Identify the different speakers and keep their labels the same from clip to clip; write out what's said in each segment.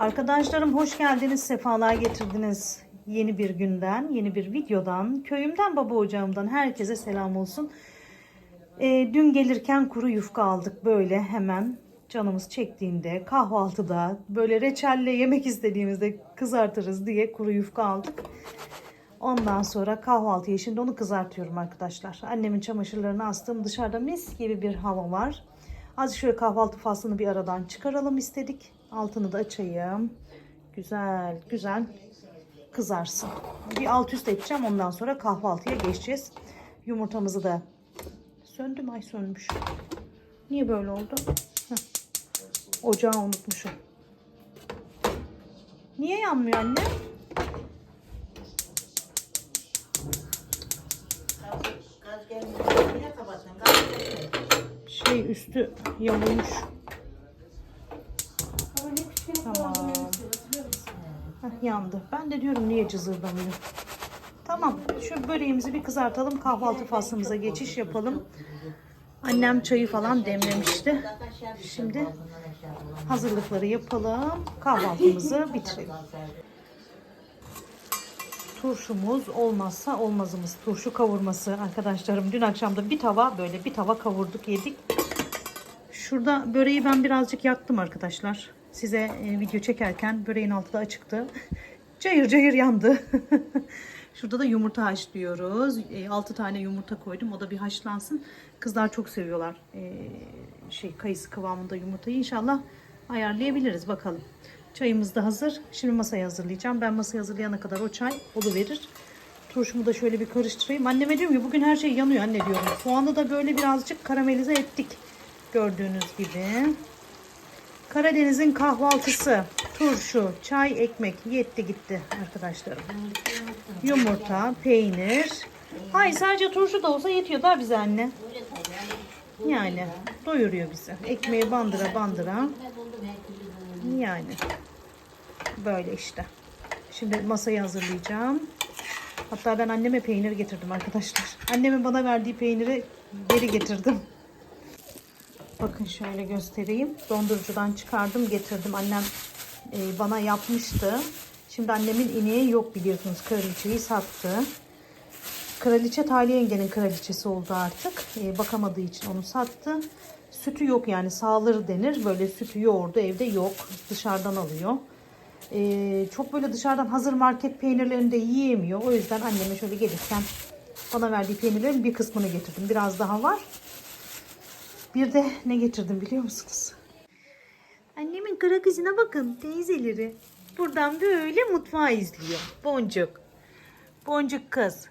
Speaker 1: Arkadaşlarım hoş geldiniz, sefalar getirdiniz. Yeni bir günden, yeni bir videodan, köyümden, baba ocağımdan herkese selam olsun. Ee, dün gelirken kuru yufka aldık böyle hemen canımız çektiğinde kahvaltıda böyle reçelle yemek istediğimizde kızartırız diye kuru yufka aldık. Ondan sonra kahvaltıya şimdi onu kızartıyorum arkadaşlar. Annemin çamaşırlarını astım. Dışarıda mis gibi bir hava var. Azıcık şöyle kahvaltı faslını bir aradan çıkaralım istedik. Altını da açayım. Güzel güzel kızarsın. Bir alt üst edeceğim. Ondan sonra kahvaltıya geçeceğiz. Yumurtamızı da söndüm ay sönmüş. Niye böyle oldu? Heh. Ocağı unutmuşum. Niye yanmıyor anne? Şey üstü yamulmuş. Tamam. Heh, yandı. Ben de diyorum niye cızırdamıyor. Tamam. Şu böreğimizi bir kızartalım. Kahvaltı faslımıza geçiş yapalım. Annem çayı falan demlemişti. Şimdi hazırlıkları yapalım. Kahvaltımızı bitirelim. Turşumuz olmazsa olmazımız. Turşu kavurması arkadaşlarım. Dün akşam da bir tava böyle bir tava kavurduk yedik. Şurada böreği ben birazcık yaktım arkadaşlar. Size e, video çekerken böreğin altı da açıktı. Cayır cayır yandı. Şurada da yumurta haşlıyoruz. 6 tane yumurta koydum. O da bir haşlansın. Kızlar çok seviyorlar. e, şey kayısı kıvamında yumurtayı. İnşallah ayarlayabiliriz bakalım. Çayımız da hazır. Şimdi masayı hazırlayacağım. Ben masayı hazırlayana kadar o çay verir. Turşumu da şöyle bir karıştırayım. Anneme diyorum ki bugün her şey yanıyor anne diyorum. Soğanı da böyle birazcık karamelize ettik. Gördüğünüz gibi. Karadeniz'in kahvaltısı. Turşu, çay, ekmek. Yetti gitti arkadaşlarım. Yumurta, peynir. Hayır sadece turşu da olsa yetiyor da bize anne. Yani doyuruyor bizi. Ekmeği bandıra bandıra. Yani böyle işte. Şimdi masayı hazırlayacağım. Hatta ben anneme peynir getirdim arkadaşlar. Annemin bana verdiği peyniri geri getirdim. Bakın şöyle göstereyim. Dondurucudan çıkardım getirdim. Annem e, bana yapmıştı. Şimdi annemin ineği yok biliyorsunuz. Kraliçeyi sattı. Kraliçe Tali yengenin kraliçesi oldu artık. E, bakamadığı için onu sattı. Sütü yok yani sağılır denir. Böyle sütü yoğurdu evde yok. Dışarıdan alıyor. E, çok böyle dışarıdan hazır market peynirlerini de yiyemiyor. O yüzden anneme şöyle gelirken bana verdiği peynirlerin bir kısmını getirdim. Biraz daha var. Bir de ne getirdim biliyor musunuz? Annemin kara kızına bakın teyzeleri. Buradan böyle mutfağı izliyor. Boncuk. Boncuk kız.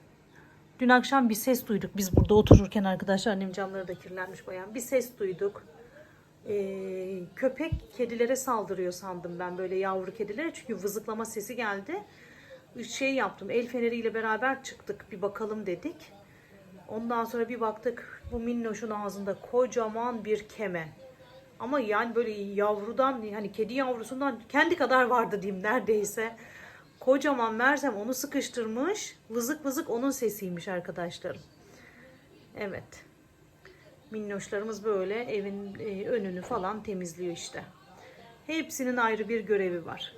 Speaker 1: Dün akşam bir ses duyduk. Biz burada otururken arkadaşlar annem camları da kirlenmiş bayağı. Bir ses duyduk. Ee, köpek kedilere saldırıyor sandım ben böyle yavru kedilere. Çünkü vızıklama sesi geldi. Şey yaptım el feneriyle beraber çıktık bir bakalım dedik. Ondan sonra bir baktık bu minnoşun ağzında kocaman bir keme. Ama yani böyle yavrudan hani kedi yavrusundan kendi kadar vardı diyeyim neredeyse. Kocaman Mersem onu sıkıştırmış. Vızık vızık onun sesiymiş arkadaşlarım. Evet. Minnoşlarımız böyle evin e, önünü falan temizliyor işte. Hepsinin ayrı bir görevi var.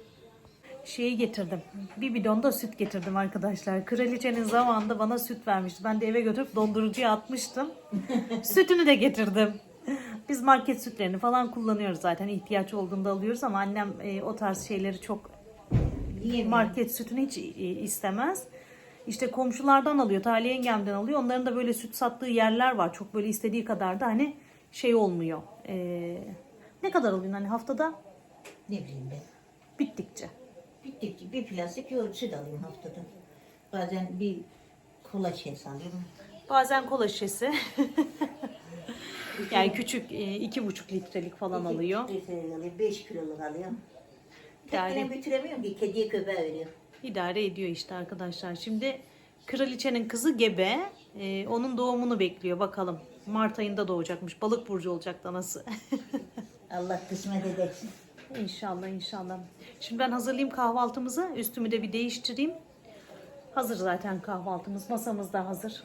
Speaker 1: Şeyi getirdim. Bir bidon da süt getirdim arkadaşlar. Kraliçenin zamanında bana süt vermişti. Ben de eve götürüp dondurucuya atmıştım. Sütünü de getirdim. Biz market sütlerini falan kullanıyoruz zaten. ihtiyaç olduğunda alıyoruz ama annem e, o tarz şeyleri çok market sütünü hiç e, istemez. İşte komşulardan alıyor, Tali yengemden alıyor. Onların da böyle süt sattığı yerler var. Çok böyle istediği kadar da hani şey olmuyor. Ee, ne kadar alıyorsun hani haftada?
Speaker 2: Ne bileyim ben.
Speaker 1: Bittikçe.
Speaker 2: Bittikçe bir plastik yoğurt alıyorum haftada. Bazen bir kola şişesi alıyorum.
Speaker 1: Bazen kola şişesi. yani küçük e, iki buçuk litrelik falan alıyor.
Speaker 2: İki litrelik alıyorum. Beş kiloluk alıyorum.
Speaker 1: Yani-
Speaker 2: Tekrar bitiremiyorum ki kediye köpeğe veriyorum.
Speaker 1: İdare ediyor işte arkadaşlar. Şimdi kraliçenin kızı gebe. Ee, onun doğumunu bekliyor bakalım. Mart ayında doğacakmış. Balık burcu olacak danası.
Speaker 2: Allah kısmet edersin.
Speaker 1: İnşallah inşallah. Şimdi ben hazırlayayım kahvaltımızı. Üstümü de bir değiştireyim. Hazır zaten kahvaltımız. Masamız da hazır.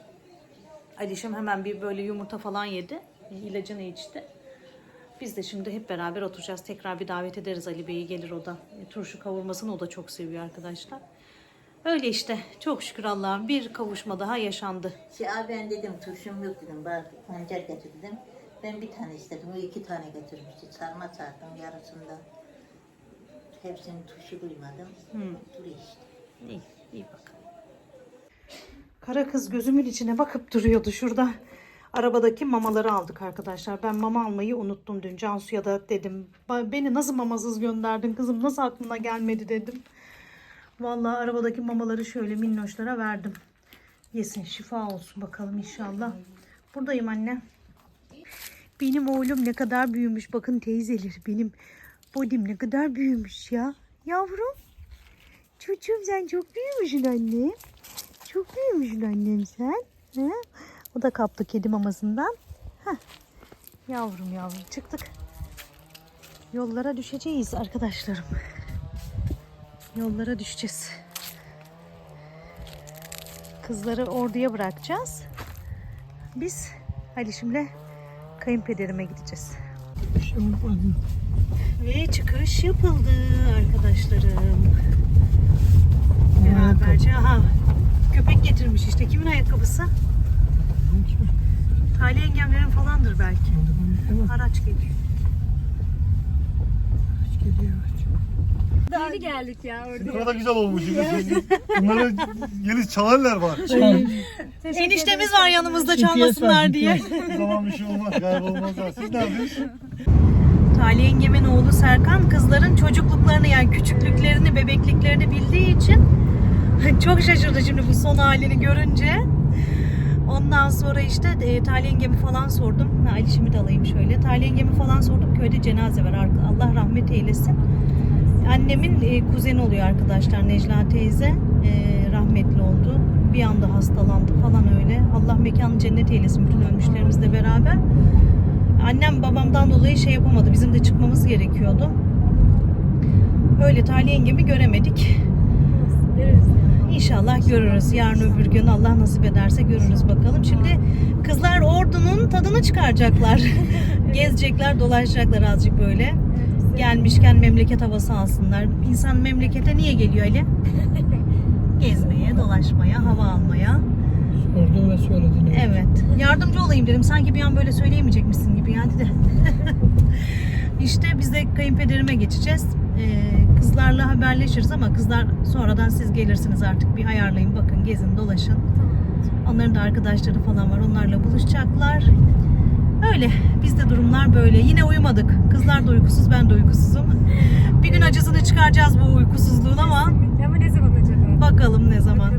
Speaker 1: Alişim hemen bir böyle yumurta falan yedi. İlacını içti. Biz de şimdi hep beraber oturacağız. Tekrar bir davet ederiz Ali Bey'i gelir o da. E, turşu kavurmasını o da çok seviyor arkadaşlar. Öyle işte. Çok şükür Allah'ım bir kavuşma daha yaşandı.
Speaker 2: Şey, abi ben dedim turşum yok dedim. Bak pancar getir dedim. Ben bir tane istedim. O iki tane getirmişti. Sarma sardım yarısında. Hepsini turşu duymadım. Duruyor işte.
Speaker 1: İyi, iyi bakalım. Kara kız gözümün içine bakıp duruyordu şurada. Arabadaki mamaları aldık arkadaşlar. Ben mama almayı unuttum dün. Cansu'ya da dedim. "Ba- Beni nasıl mamasız gönderdin kızım? Nasıl aklına gelmedi dedim. Vallahi arabadaki mamaları şöyle minnoşlara verdim. Yesin şifa olsun bakalım inşallah. Buradayım anne. Benim oğlum ne kadar büyümüş. Bakın teyzeler benim bodim ne kadar büyümüş ya. Yavrum. Çocuğum sen çok büyümüşsün anne. Çok büyümüşsün annem sen. Ha? O da kaptı kedi mamasından. Heh. Yavrum yavrum çıktık. Yollara düşeceğiz arkadaşlarım. Yollara düşeceğiz. Kızları orduya bırakacağız. Biz Halişim'le kayınpederime gideceğiz. Ve çıkış yapıldı arkadaşlarım. Beraberce. Aha, köpek getirmiş işte. Kimin ayakkabısı? Tali yengemlerin falandır belki. Araç geliyor.
Speaker 3: Yeni geldik ya orada.
Speaker 4: Ne kadar güzel olmuş. Bunları yeni çalarlar var.
Speaker 1: Eniştemiz var yanımızda çalmasınlar diye.
Speaker 4: O zaman bir şey olmaz. Kaybolmazlar. Siz ne yapıyorsunuz?
Speaker 1: Tali yengemin oğlu Serkan kızların çocukluklarını yani küçüklüklerini, bebekliklerini bildiği için çok şaşırdı şimdi bu son halini görünce. Ondan sonra işte e, Tali yengemi falan sordum. Ha, Alişimi de alayım şöyle. Tali yengemi falan sordum. Köyde cenaze var. Ar- Allah rahmet eylesin. Annemin e, kuzeni oluyor arkadaşlar Necla teyze. E, rahmetli oldu. Bir anda hastalandı falan öyle. Allah mekanı cennet eylesin bütün ölmüşlerimizle beraber. Annem babamdan dolayı şey yapamadı. Bizim de çıkmamız gerekiyordu. Öyle Tali yengemi göremedik. İnşallah görürüz. Yarın öbür gün Allah nasip ederse görürüz bakalım. Şimdi kızlar ordunun tadını çıkaracaklar. Gezecekler, dolaşacaklar azıcık böyle. Gelmişken memleket havası alsınlar. İnsan memlekete niye geliyor Ali? Gezmeye, dolaşmaya, hava almaya.
Speaker 5: Sordum ve söyledin.
Speaker 1: Evet. Yardımcı olayım dedim. Sanki bir an böyle söyleyemeyecekmişsin gibi geldi de. işte biz de kayınpederime geçeceğiz. Ee, kızlarla haberleşiriz ama kızlar sonradan siz gelirsiniz artık. Bir ayarlayın bakın gezin dolaşın. Onların da arkadaşları falan var. Onlarla buluşacaklar. Öyle. Bizde durumlar böyle. Yine uyumadık. Kızlar da uykusuz, ben de uykusuzum. bir gün acısını çıkaracağız bu uykusuzluğun ama
Speaker 3: Ama ne zaman acaba?
Speaker 1: Bakalım ne zaman.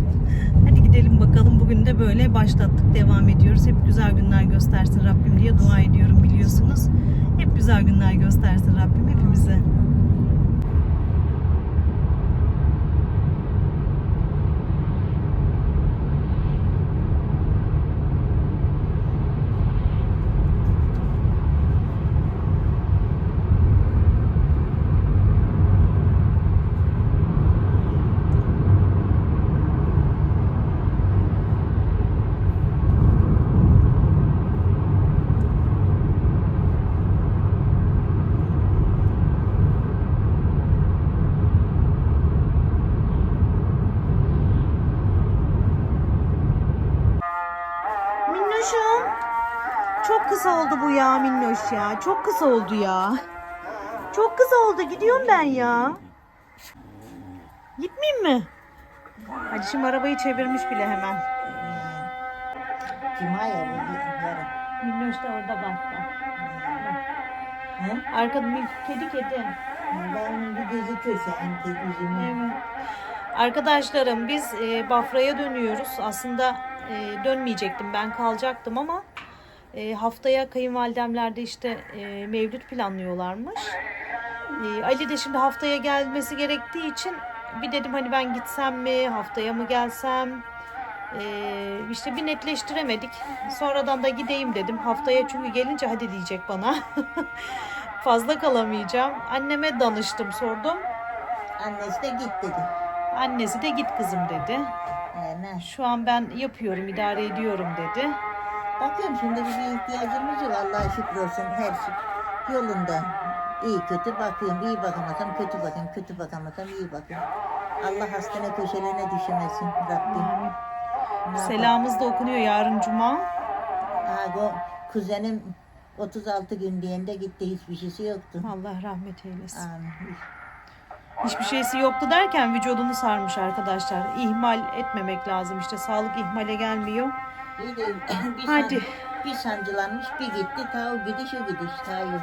Speaker 1: Hadi gidelim bakalım. Bugün de böyle başlattık. Devam ediyoruz. Hep güzel günler göstersin Rabbim diye dua ediyorum biliyorsunuz. Hep güzel günler göstersin Rabbim hepimize. Minnoşum. Çok kısa oldu bu ya Minnoş ya. Çok kısa oldu ya. Çok kısa oldu. Gidiyorum ben ya. Gitmeyeyim mi? Hadi şimdi arabayı çevirmiş bile hemen.
Speaker 2: Bir yarın.
Speaker 1: Minnoş da orada bak bak.
Speaker 2: He?
Speaker 1: Arkada bir kedi kedi.
Speaker 2: Ben bir gözüküyor senin tek yüzünü.
Speaker 1: Arkadaşlarım biz e, Bafra'ya dönüyoruz. Aslında e, dönmeyecektim ben kalacaktım ama e, haftaya kayınvalidemlerde işte e, mevlüt planlıyorlarmış. E, Ali de şimdi haftaya gelmesi gerektiği için bir dedim hani ben gitsem mi haftaya mı gelsem e, işte bir netleştiremedik. Sonradan da gideyim dedim. Haftaya çünkü gelince hadi diyecek bana. Fazla kalamayacağım. Anneme danıştım sordum.
Speaker 2: Annesi de git dedi.
Speaker 1: Annesi de git kızım dedi.
Speaker 2: Ne?
Speaker 1: Şu an ben yapıyorum, idare ediyorum dedi.
Speaker 2: Bakıyorum şimdi bir ihtiyacımız yok. Allah'a şükür olsun her şey. Yolunda. iyi kötü bakıyorum. iyi bakamasam kötü bakıyorum. Kötü bakamasam iyi bakıyorum. Allah hastane köşelerine düşürmesin Rabbim. Ne?
Speaker 1: Selamımız da okunuyor yarın cuma.
Speaker 2: Ha, bu kuzenim 36 gün diyende gitti. Hiçbir şeysi yoktu.
Speaker 1: Allah rahmet eylesin.
Speaker 2: Amin.
Speaker 1: Hiçbir şeysi yoktu derken vücudunu sarmış arkadaşlar. İhmal etmemek lazım işte. Sağlık ihmale gelmiyor.
Speaker 2: İyi de bir,
Speaker 1: Hadi.
Speaker 2: san- bir sancılanmış bir gitti. Ta o gidiş o gidiş. Ta yok.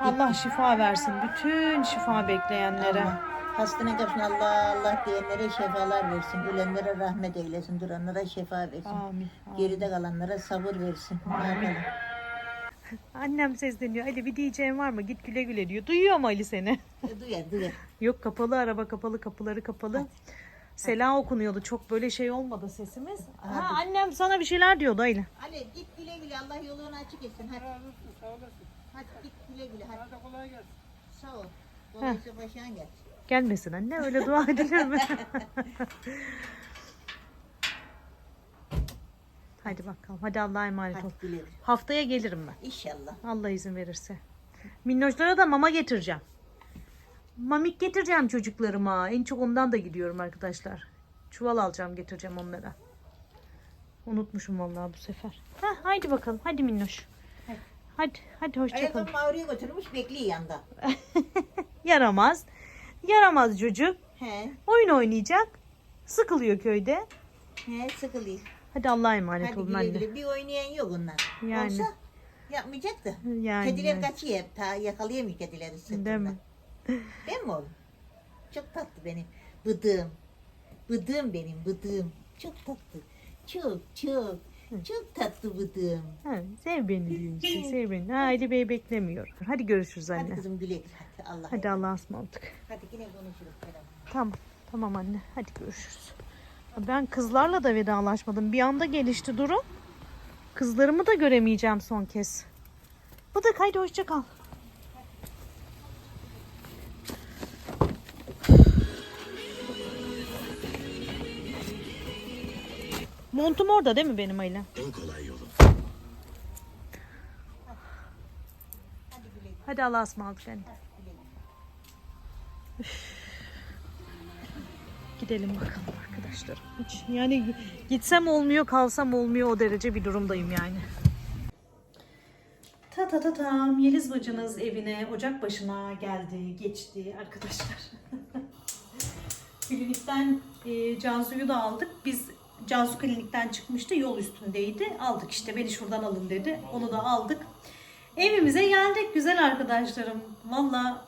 Speaker 1: Allah şifa versin bütün şifa bekleyenlere.
Speaker 2: Allah. Hastane kapısına Allah Allah diyenlere şefalar versin. Ölenlere rahmet eylesin. Duranlara şefa versin.
Speaker 1: Amin. amin.
Speaker 2: Geride kalanlara sabır versin. Yapalım?
Speaker 1: Annem sesleniyor. Ali bir diyeceğin var mı? Git güle güle diyor. Duyuyor mu Ali seni?
Speaker 2: E, Duyar duyar.
Speaker 1: Yok kapalı araba kapalı kapıları kapalı. Sela okunuyordu. Çok böyle şey olmadı sesimiz. Ha, annem sana bir şeyler diyordu Ali.
Speaker 2: Ali git güle güle. Allah yolunu açık etsin. Hadi. Hadi git güle güle. Hadi.
Speaker 4: kolay gelsin.
Speaker 2: Sağ ol. Dolayısıyla başına gel.
Speaker 1: Gelmesin anne öyle dua edilir mi? Hadi bakalım. Hadi Allah'a emanet ol.
Speaker 2: Hadi güle güle.
Speaker 1: Haftaya gelirim ben.
Speaker 2: İnşallah.
Speaker 1: Allah izin verirse. Minnoşlara da mama getireceğim. Mamik getireceğim çocuklarıma. En çok ondan da gidiyorum arkadaşlar. Çuval alacağım getireceğim onlara. Unutmuşum vallahi bu sefer. Heh, haydi bakalım. Hadi minnoş. Hadi, hadi hoşçakalın.
Speaker 2: Ayakkabı Mavri'ye götürmüş bekliyor yanda.
Speaker 1: Yaramaz. Yaramaz çocuk.
Speaker 2: He.
Speaker 1: Oyun oynayacak. Sıkılıyor köyde.
Speaker 2: He sıkılıyor.
Speaker 1: Hadi Allah'a emanet
Speaker 2: Hadi
Speaker 1: olun
Speaker 2: güle
Speaker 1: anne.
Speaker 2: güle. Bir oynayan yok onlar.
Speaker 1: Yani.
Speaker 2: Olsa yapmayacak da.
Speaker 1: Yani.
Speaker 2: Kediler kaçıyor. Ta yakalayamıyor kedileri sırtında.
Speaker 1: Değil mi?
Speaker 2: Değil mi oğlum? Çok tatlı benim. Bıdığım. Bıdığım benim bıdığım. Çok tatlı. Çok çok. Çok tatlı bıdığım.
Speaker 1: Ha, sev beni diyor işte. Sev beni. Ali Bey beklemiyor. Hadi görüşürüz
Speaker 2: Hadi
Speaker 1: anne.
Speaker 2: kızım güle güle. Hadi Allah.
Speaker 1: Hadi Allah'a ısmarladık.
Speaker 2: Hadi yine konuşuruz. Selam.
Speaker 1: Tamam. Tamam anne. Hadi görüşürüz. Ben kızlarla da vedalaşmadım. Bir anda gelişti durum. Kızlarımı da göremeyeceğim son kez. Bıdık haydi hoşça kal. Montum orada değil mi benim Ayla?
Speaker 6: En kolay yolu.
Speaker 1: Hadi Allah'a ısmarladık. Üf. Gidelim bakalım arkadaşlar. Hiç yani gitsem olmuyor, kalsam olmuyor o derece bir durumdayım yani. Ta ta ta tam Yeliz bacınız evine ocak başına geldi, geçti arkadaşlar. Klinikten e, Cansu'yu da aldık. Biz Cansu klinikten çıkmıştı, yol üstündeydi. Aldık işte beni şuradan alın dedi. Onu da aldık. Evimize geldik güzel arkadaşlarım. Valla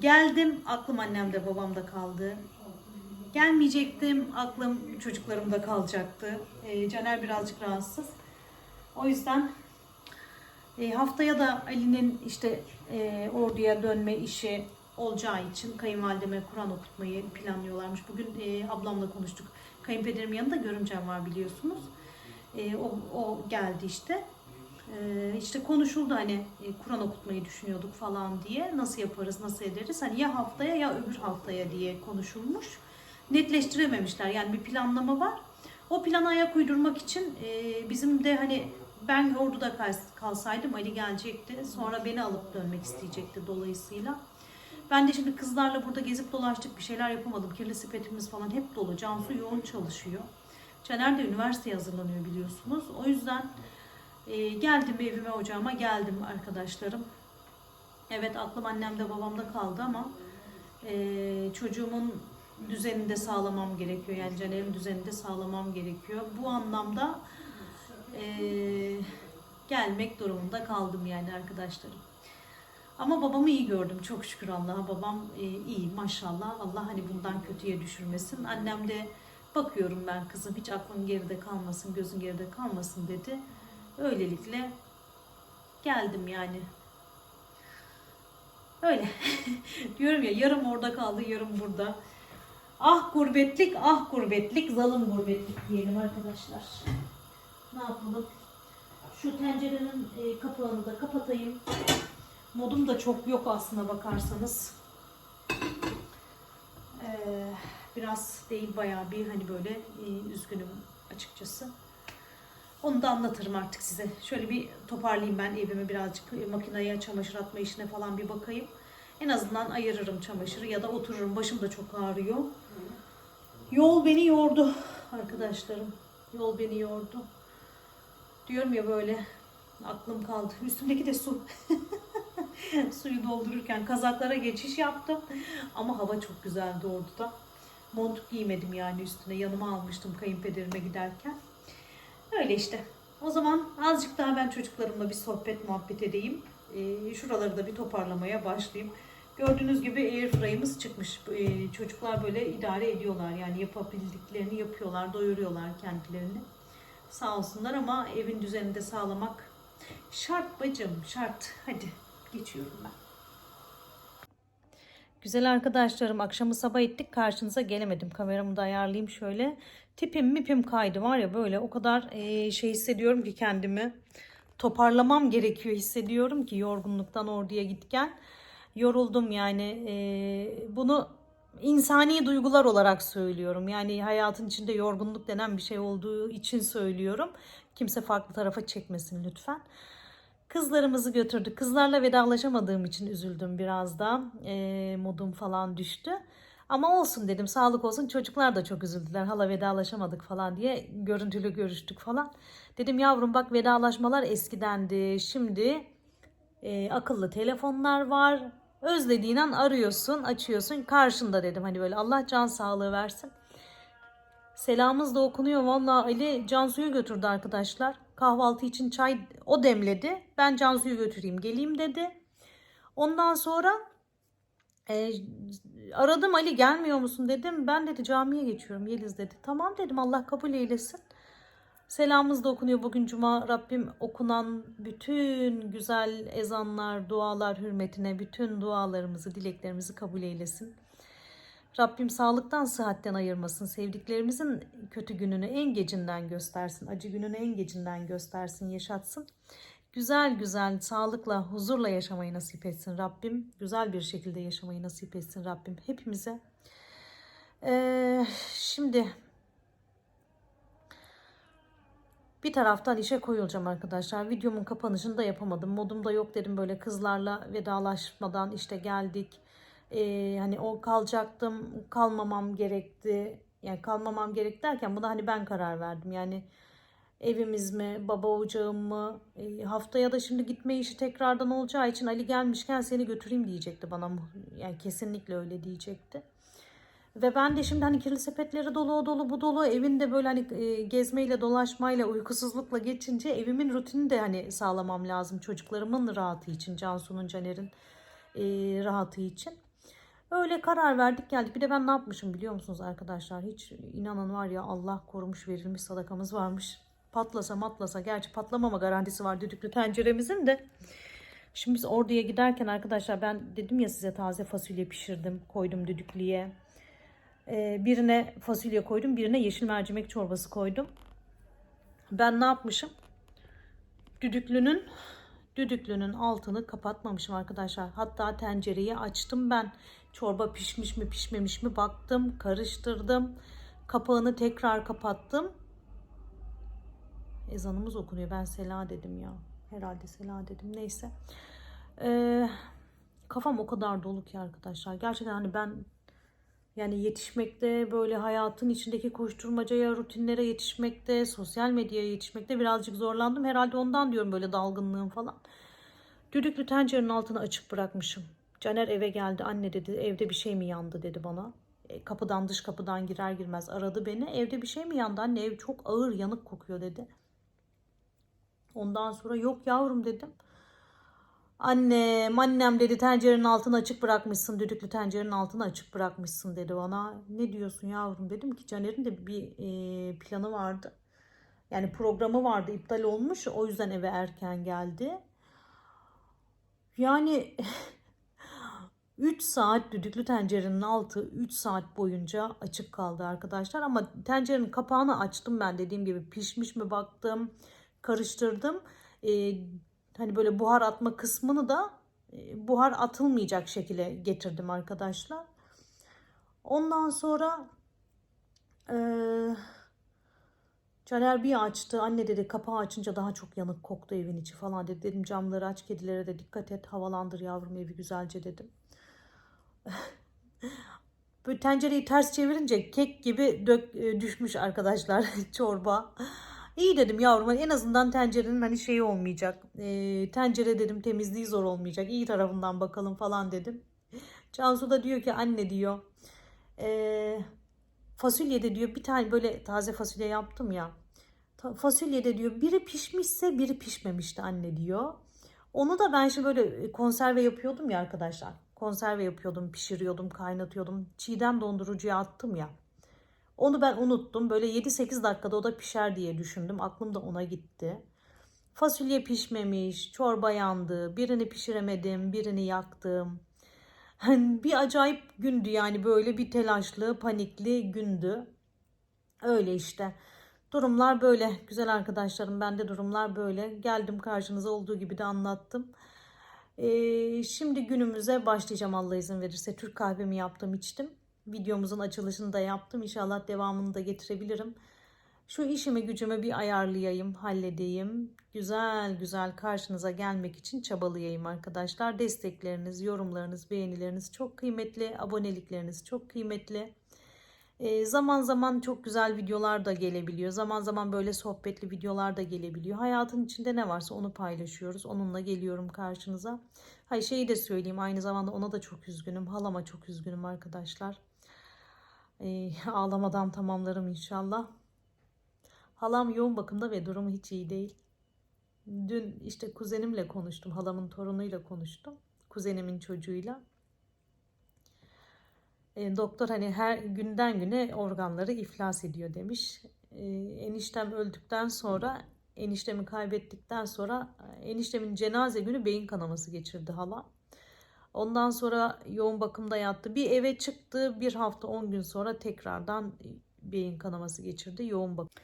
Speaker 1: geldim aklım annemde babamda kaldı. Gelmeyecektim aklım çocuklarımda kalacaktı. Ee, Caner birazcık rahatsız. O yüzden e, haftaya da Ali'nin işte e, orduya dönme işi olacağı için kayınvalideme Kur'an okutmayı planlıyorlarmış. Bugün e, ablamla konuştuk. Kayınpederimin yanında görümcem var biliyorsunuz. E, o, o geldi işte. Ee, işte konuşuldu hani e, Kur'an okutmayı düşünüyorduk falan diye. Nasıl yaparız, nasıl ederiz? Hani ya haftaya ya öbür haftaya diye konuşulmuş. Netleştirememişler. Yani bir planlama var. O plana ayak uydurmak için e, bizim de hani ben orduda kal- kalsaydım Ali gelecekti. Sonra beni alıp dönmek isteyecekti dolayısıyla. Ben de şimdi kızlarla burada gezip dolaştık bir şeyler yapamadım. Kirli sepetimiz falan hep dolu. Cansu yoğun çalışıyor. Caner de üniversiteye hazırlanıyor biliyorsunuz. O yüzden e, geldim evime ocağıma geldim arkadaşlarım. Evet aklım annemde babamda kaldı ama e, çocuğumun düzenini de sağlamam gerekiyor. Yani Caner'in düzenini de sağlamam gerekiyor. Bu anlamda e, gelmek durumunda kaldım yani arkadaşlarım. Ama babamı iyi gördüm çok şükür Allah'a. Babam e, iyi maşallah. Allah hani bundan kötüye düşürmesin. Annem de bakıyorum ben kızım hiç aklın geride kalmasın, gözün geride kalmasın dedi. Öylelikle geldim yani. Öyle. Diyorum ya yarım orada kaldı, yarım burada. Ah gurbetlik, ah gurbetlik, zalim gurbetlik diyelim arkadaşlar. Ne yapalım? Şu tencerenin e, kapağını da kapatayım. Modum da çok yok aslına bakarsanız. Ee, biraz değil bayağı bir hani böyle e, üzgünüm açıkçası. Onu da anlatırım artık size. Şöyle bir toparlayayım ben evimi birazcık e, makineye çamaşır atma işine falan bir bakayım. En azından ayırırım çamaşırı ya da otururum. Başım da çok ağrıyor. Yol beni yordu arkadaşlarım. Yol beni yordu. Diyorum ya böyle aklım kaldı. Üstümdeki de su. Suyu doldururken kazaklara geçiş yaptım. Ama hava çok güzeldi orada da. Mont giymedim yani üstüne. Yanıma almıştım kayınpederime giderken. Öyle işte. O zaman azıcık daha ben çocuklarımla bir sohbet muhabbet edeyim. Ee, şuraları da bir toparlamaya başlayayım. Gördüğünüz gibi airfryer'ımız çıkmış. Ee, çocuklar böyle idare ediyorlar. Yani yapabildiklerini yapıyorlar, doyuruyorlar kendilerini. Sağ olsunlar ama evin düzenini de sağlamak şart bacım, şart. Hadi geçiyorum ben. Güzel arkadaşlarım akşamı sabah ettik karşınıza gelemedim. Kameramı da ayarlayayım şöyle. Tipim mipim kaydı var ya böyle o kadar eee, şey hissediyorum ki kendimi. Toparlamam gerekiyor hissediyorum ki yorgunluktan orduya gitken. Yoruldum yani eee, bunu insani duygular olarak söylüyorum. Yani hayatın içinde yorgunluk denen bir şey olduğu için söylüyorum. Kimse farklı tarafa çekmesin lütfen. Kızlarımızı götürdük. Kızlarla vedalaşamadığım için üzüldüm biraz da. Eee, modum falan düştü. Ama olsun dedim sağlık olsun. Çocuklar da çok üzüldüler. Hala vedalaşamadık falan diye. Görüntülü görüştük falan. Dedim yavrum bak vedalaşmalar eskidendi. Şimdi e, akıllı telefonlar var. Özlediğin an arıyorsun, açıyorsun. Karşında dedim hani böyle Allah can sağlığı versin. Selamımız da okunuyor. Vallahi Ali Cansu'yu götürdü arkadaşlar. Kahvaltı için çay o demledi. Ben Cansu'yu götüreyim geleyim dedi. Ondan sonra e, aradım Ali gelmiyor musun dedim. Ben dedi camiye geçiyorum Yeliz dedi. Tamam dedim Allah kabul eylesin. Selamımız da okunuyor bugün cuma. Rabbim okunan bütün güzel ezanlar, dualar hürmetine bütün dualarımızı, dileklerimizi kabul eylesin. Rabbim sağlıktan, sıhhatten ayırmasın. Sevdiklerimizin kötü gününü en gecinden göstersin. Acı gününü en gecinden göstersin, yaşatsın. Güzel güzel, sağlıkla, huzurla yaşamayı nasip etsin Rabbim. Güzel bir şekilde yaşamayı nasip etsin Rabbim hepimize. Ee, şimdi bir taraftan işe koyulacağım arkadaşlar. Videomun kapanışını da yapamadım. Modum da yok dedim böyle kızlarla vedalaşmadan işte geldik. Ee, hani o kalacaktım, kalmamam gerekti. Yani kalmamam gerek derken buna hani ben karar verdim. Yani evimiz mi, baba ocağım mı? E, haftaya da şimdi gitme işi tekrardan olacağı için Ali gelmişken seni götüreyim diyecekti bana. Yani kesinlikle öyle diyecekti. Ve ben de şimdi hani kirli sepetleri dolu dolu bu dolu evinde böyle hani e, gezmeyle dolaşmayla uykusuzlukla geçince evimin rutinini de hani sağlamam lazım çocuklarımın rahatı için Cansu'nun Caner'in e, rahatı için. Öyle karar verdik geldik. Bir de ben ne yapmışım biliyor musunuz arkadaşlar? Hiç inanan var ya Allah korumuş verilmiş sadakamız varmış. Patlasa matlasa gerçi patlamama garantisi var düdüklü tenceremizin de. Şimdi biz orduya giderken arkadaşlar ben dedim ya size taze fasulye pişirdim koydum düdüklüye. Ee, birine fasulye koydum birine yeşil mercimek çorbası koydum. Ben ne yapmışım? Düdüklünün düdüklünün altını kapatmamışım arkadaşlar. Hatta tencereyi açtım ben. Çorba pişmiş mi pişmemiş mi baktım, karıştırdım. Kapağını tekrar kapattım. Ezanımız okunuyor. Ben Sela dedim ya. Herhalde Sela dedim. Neyse. Ee, kafam o kadar dolu ki arkadaşlar. Gerçekten hani ben yani yetişmekte böyle hayatın içindeki koşturmacaya, rutinlere yetişmekte, sosyal medyaya yetişmekte birazcık zorlandım. Herhalde ondan diyorum böyle dalgınlığım falan. Düdüklü tencerenin altını açık bırakmışım. Caner eve geldi. Anne dedi evde bir şey mi yandı dedi bana. E, kapıdan dış kapıdan girer girmez aradı beni. Evde bir şey mi yandı anne ev çok ağır yanık kokuyor dedi. Ondan sonra yok yavrum dedim. Annem, annem dedi tencerenin altını açık bırakmışsın. Düdüklü tencerenin altını açık bırakmışsın dedi bana. Ne diyorsun yavrum dedim ki Caner'in de bir e, planı vardı. Yani programı vardı iptal olmuş. O yüzden eve erken geldi. Yani 3 saat düdüklü tencerenin altı 3 saat boyunca açık kaldı arkadaşlar. Ama tencerenin kapağını açtım ben dediğim gibi pişmiş mi baktım karıştırdım. Ee, hani böyle buhar atma kısmını da e, buhar atılmayacak şekilde getirdim arkadaşlar. Ondan sonra e, Caner bir açtı. Anne dedi kapağı açınca daha çok yanık koktu evin içi falan dedi. Dedim camları aç kedilere de dikkat et. Havalandır yavrum evi güzelce dedim. Böyle tencereyi ters çevirince kek gibi dök, e, düşmüş arkadaşlar çorba. İyi dedim yavrum en azından tencerenin hani şeyi olmayacak. E, tencere dedim temizliği zor olmayacak. İyi tarafından bakalım falan dedim. Cansu da diyor ki anne diyor. E, fasulyede diyor bir tane böyle taze fasulye yaptım ya. Fasulyede diyor biri pişmişse biri pişmemişti anne diyor. Onu da ben şimdi böyle konserve yapıyordum ya arkadaşlar. Konserve yapıyordum, pişiriyordum, kaynatıyordum. Çiğdem dondurucuya attım ya. Onu ben unuttum. Böyle 7-8 dakikada o da pişer diye düşündüm. Aklım da ona gitti. Fasulye pişmemiş, çorba yandı. Birini pişiremedim, birini yaktım. Hani bir acayip gündü yani böyle bir telaşlı, panikli gündü. Öyle işte. Durumlar böyle. Güzel arkadaşlarım bende durumlar böyle. Geldim karşınıza olduğu gibi de anlattım. Ee, şimdi günümüze başlayacağım Allah izin verirse. Türk kahvemi yaptım içtim. Videomuzun açılışını da yaptım. İnşallah devamını da getirebilirim. Şu işimi gücümü bir ayarlayayım, halledeyim. Güzel güzel karşınıza gelmek için çabalayayım arkadaşlar. Destekleriniz, yorumlarınız, beğenileriniz çok kıymetli. Abonelikleriniz çok kıymetli. Ee, zaman zaman çok güzel videolar da gelebiliyor. Zaman zaman böyle sohbetli videolar da gelebiliyor. Hayatın içinde ne varsa onu paylaşıyoruz. Onunla geliyorum karşınıza. Hayır şeyi de söyleyeyim aynı zamanda ona da çok üzgünüm. Halama çok üzgünüm arkadaşlar. Ee, ağlamadan tamamlarım inşallah. Halam yoğun bakımda ve durumu hiç iyi değil. Dün işte kuzenimle konuştum. Halamın torunuyla konuştum. Kuzenimin çocuğuyla. E, doktor hani her günden güne organları iflas ediyor demiş. E, eniştem öldükten sonra, eniştemi kaybettikten sonra e, eniştemin cenaze günü beyin kanaması geçirdi hala. Ondan sonra yoğun bakımda yattı. Bir eve çıktı. Bir hafta 10 gün sonra tekrardan beyin kanaması geçirdi. Yoğun bakım.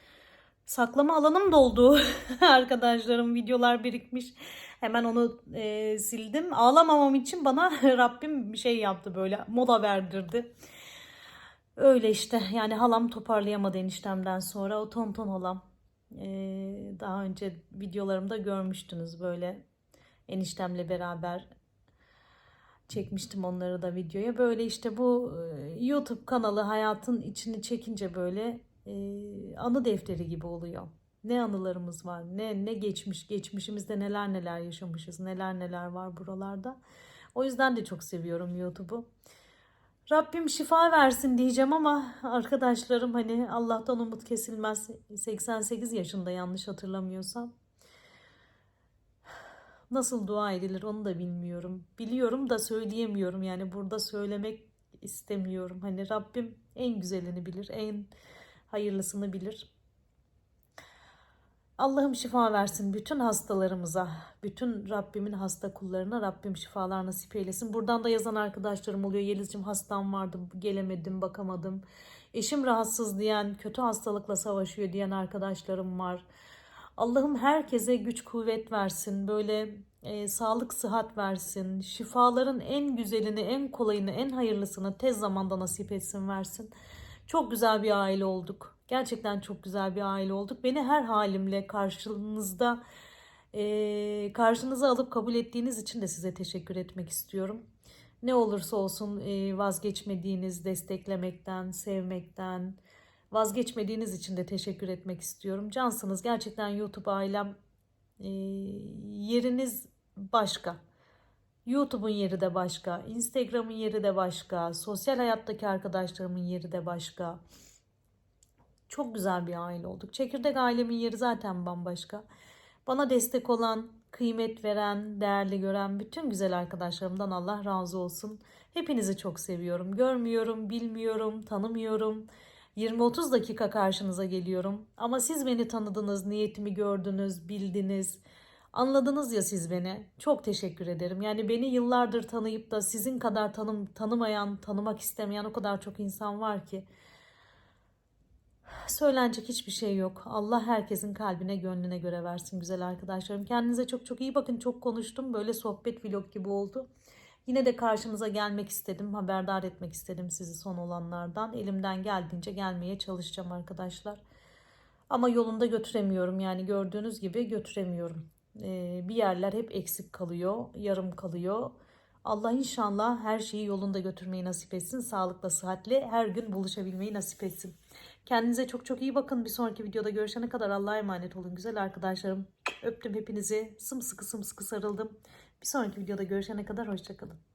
Speaker 1: Saklama alanım doldu. Arkadaşlarım videolar birikmiş. Hemen onu e, sildim. Ağlamamam için bana Rabbim bir şey yaptı böyle mola verdirdi. Öyle işte yani halam toparlayamadı eniştemden sonra o tonton halam. E, daha önce videolarımda görmüştünüz böyle eniştemle beraber çekmiştim onları da videoya. Böyle işte bu e, YouTube kanalı hayatın içini çekince böyle e, anı defteri gibi oluyor. Ne anılarımız var, ne ne geçmiş, geçmişimizde neler neler yaşamışız, neler neler var buralarda. O yüzden de çok seviyorum YouTube'u. Rabbim şifa versin diyeceğim ama arkadaşlarım hani Allah'tan umut kesilmez. 88 yaşında yanlış hatırlamıyorsam. Nasıl dua edilir onu da bilmiyorum. Biliyorum da söyleyemiyorum yani burada söylemek istemiyorum. Hani Rabbim en güzelini bilir, en hayırlısını bilir. Allah'ım şifa versin bütün hastalarımıza, bütün Rabbimin hasta kullarına Rabbim şifalar nasip eylesin. Buradan da yazan arkadaşlarım oluyor. Yeliz'cim hastam vardı, gelemedim, bakamadım. Eşim rahatsız diyen, kötü hastalıkla savaşıyor diyen arkadaşlarım var. Allah'ım herkese güç kuvvet versin. Böyle e, sağlık sıhhat versin. Şifaların en güzelini, en kolayını, en hayırlısını tez zamanda nasip etsin versin. Çok güzel bir aile olduk. Gerçekten çok güzel bir aile olduk. Beni her halimle karşınızda e, karşınıza alıp kabul ettiğiniz için de size teşekkür etmek istiyorum. Ne olursa olsun e, vazgeçmediğiniz desteklemekten, sevmekten, vazgeçmediğiniz için de teşekkür etmek istiyorum. Cansınız gerçekten YouTube ailem e, yeriniz başka. YouTube'un yeri de başka, Instagram'ın yeri de başka, sosyal hayattaki arkadaşlarımın yeri de başka. Çok güzel bir aile olduk. Çekirdek ailemin yeri zaten bambaşka. Bana destek olan, kıymet veren, değerli gören bütün güzel arkadaşlarımdan Allah razı olsun. Hepinizi çok seviyorum. Görmüyorum, bilmiyorum, tanımıyorum. 20-30 dakika karşınıza geliyorum. Ama siz beni tanıdınız, niyetimi gördünüz, bildiniz. Anladınız ya siz beni. Çok teşekkür ederim. Yani beni yıllardır tanıyıp da sizin kadar tanım, tanımayan, tanımak istemeyen o kadar çok insan var ki. Söylenecek hiçbir şey yok. Allah herkesin kalbine, gönlüne göre versin güzel arkadaşlarım. Kendinize çok çok iyi bakın. Çok konuştum. Böyle sohbet vlog gibi oldu. Yine de karşınıza gelmek istedim. Haberdar etmek istedim sizi son olanlardan. Elimden geldiğince gelmeye çalışacağım arkadaşlar. Ama yolunda götüremiyorum yani gördüğünüz gibi götüremiyorum. Ee, bir yerler hep eksik kalıyor, yarım kalıyor. Allah inşallah her şeyi yolunda götürmeyi nasip etsin. Sağlıkla, sıhhatle her gün buluşabilmeyi nasip etsin. Kendinize çok çok iyi bakın. Bir sonraki videoda görüşene kadar Allah'a emanet olun güzel arkadaşlarım. Öptüm hepinizi. Sımsıkı sımsıkı sarıldım. Bir sonraki videoda görüşene kadar hoşçakalın.